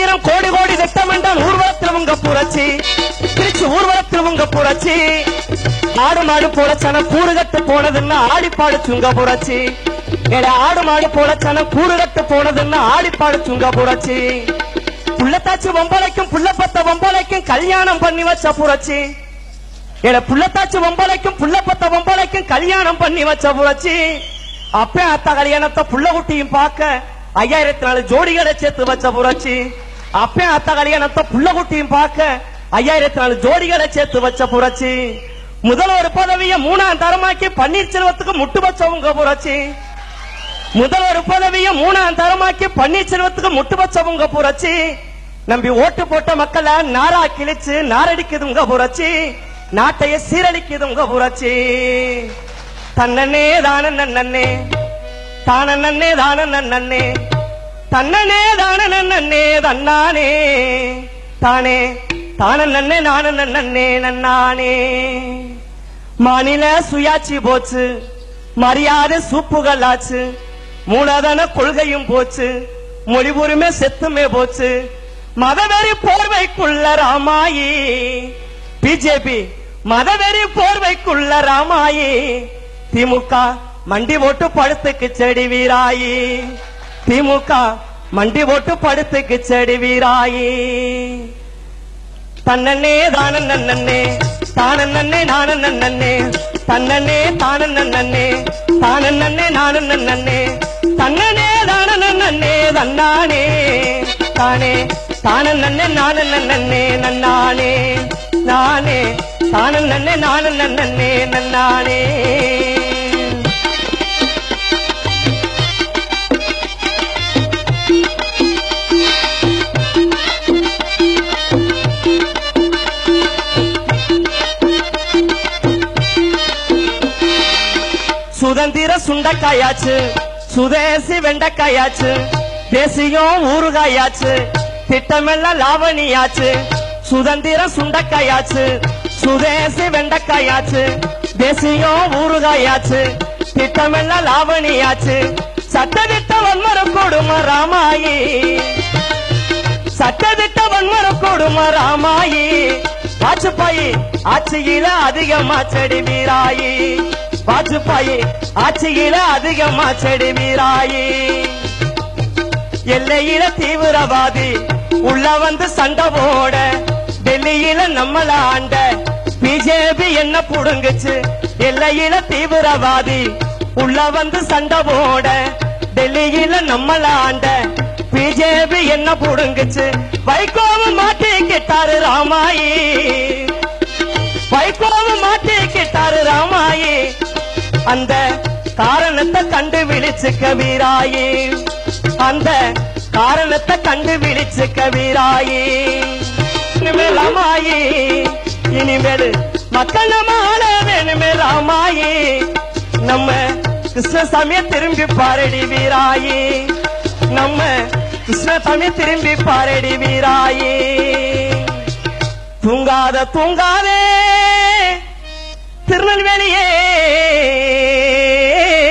கோடி கோடி என்றால் ஊர்வலத்தில் உங்க புரட்சி. திருச்சி ஊர்வலத்தில் உங்க புரட்சி. ஆடு மாடு போலச்சன கூறுகட்டு போனதுன்னா ஆடிப்பாடு சுங்க புரட்சி. ஏடா ஆடு மாடு போலச்சன கூறுகட்டு போனதுன்னா ஆடிப்பாடு சுங்க புரட்சி. புள்ளத்தாச்சி வம்பளைக்கும் புள்ளப்பத்த வம்பளைக்கும் கல்யாணம் பண்ணி வச்ச புரட்சி. ஏட புள்ளத்தாச்சி வம்பளைக்கும் புள்ளப்பத்த வம்பளைக்கும் கல்யாணம் பண்ணி வச்ச புரட்சி. அப்ப அத்த கல்யாணத்தை புள்ள குட்டியும் பார்க்க ஐயாயிரத்தி நாலு ஜோடிகளை சேர்த்து வச்ச புரட்சி. அப்பே அத்த கல்யாணத்தை புள்ள குட்டியும் பார்க்க ஐயாயிரத்தி நாலு ஜோடிகளை சேர்த்து வச்ச புரட்சி. ஒரு புதவியை மூணாம் தரமாக்கி பன்னீர்செல்வத்துக்கு முட்டு வச்சவங்க புரட்சி. முதல் ஒரு பதவிய மூணாம் தரமாக்கி பன்னீர்செல்வத்துக்கு முட்டு வச்சவங்க புரட்சி. நம்பி ஓட்டு போட்ட மக்களை நாரா கிழிச்சு நாரடிக்குதுங்க புரட்சி. நாட்டைய சீரழிக்குதுங்க புரட்சி. தன்னே தான நன்னே தான நன்னே தான நன்னே தன்னனே தான நன்னே தன்னானே. தானே தான நன்னே நான நன்னே நன்னானே. மாநில சுயாட்சி போச்சு மரியாதை சூப்புகள் ஆச்சு மூலதன கொள்கையும் போச்சு மொழி உரிமை செத்துமே போச்சு. மதவெறி போர்வைக்குள்ள ராமாயி. பிஜேபி மதவெறி போர்வைக்குள்ள ராமாயி. திமுக மண்டி ஓட்டு படுத்துக்கு செடி வீராயி. திமுக மண்டி ஓட்டு படுத்துக்கு செடி வீராயி. தன்னன்னே தான நன்னே தான நன்னே நான நன்னே தன்னே தான நன்னே தான நன்னே நான நன்னே தன்னே தான நன்னே தன்னானே தானே தான நன்னே நான நன்னே நன்னானே நானே தான நன்னே நான நன்னே நன்னானே. சுதந்திர சுண்டக்காயாச்சு சுதேசி வெண்டக்காயாச்சு தேசியம் ஊறுகாயாச்சு திட்டமெல்லாம் லாவணியாச்சு சுதந்திர சுண்டக்காயாச்சு சுதேசி வெண்டக்காயாச்சு தேசியம் ஊறுகாயாச்சு திட்டமெல்லாம் லாவணியாச்சு. சட்டதிட்ட வன்மர கொடும ராமாயி சட்டதிட்ட வன்மர கொடும ராமாயி. வாஜ்பாயி ஆட்சியில அதிகமா செடி வீராயி. வாஜ்பாயி ஆட்சியில அதிகமா செடி வீராயி. எல்லையில தீவிரவாதி உள்ள வந்து சண்டை போட டெல்லியில நம்மள ஆண்ட பிஜேபி என்ன புடுங்குச்சு? எல்லையில தீவிரவாதி உள்ள வந்து சண்டை போட டெல்லியில நம்மள ஆண்ட பிஜேபி என்ன புடுங்குச்சு? வைகோவும் மாட்டிக்கிட்டாரு ராமாயி. வைகோவும் மாட்டிக்கிட்டாரு ராமாயி. அந்த காரணத்தை கண்டுபிடிச்சு வீராயே. அந்த காரணத்தை கண்டுபிடிச்சு வீராயே. இனிமேல் ராமாயி இனிமேல் மக்கள் நம்ம ஆள நம்ம கிருஷ்ணசாமிய திரும்பி பாரடி வீராயி. நம்ம கிருஷ்ணசாமி திரும்பி பாரடி வீராயி. தூங்காத தூங்காதே திருநெல்வேலியே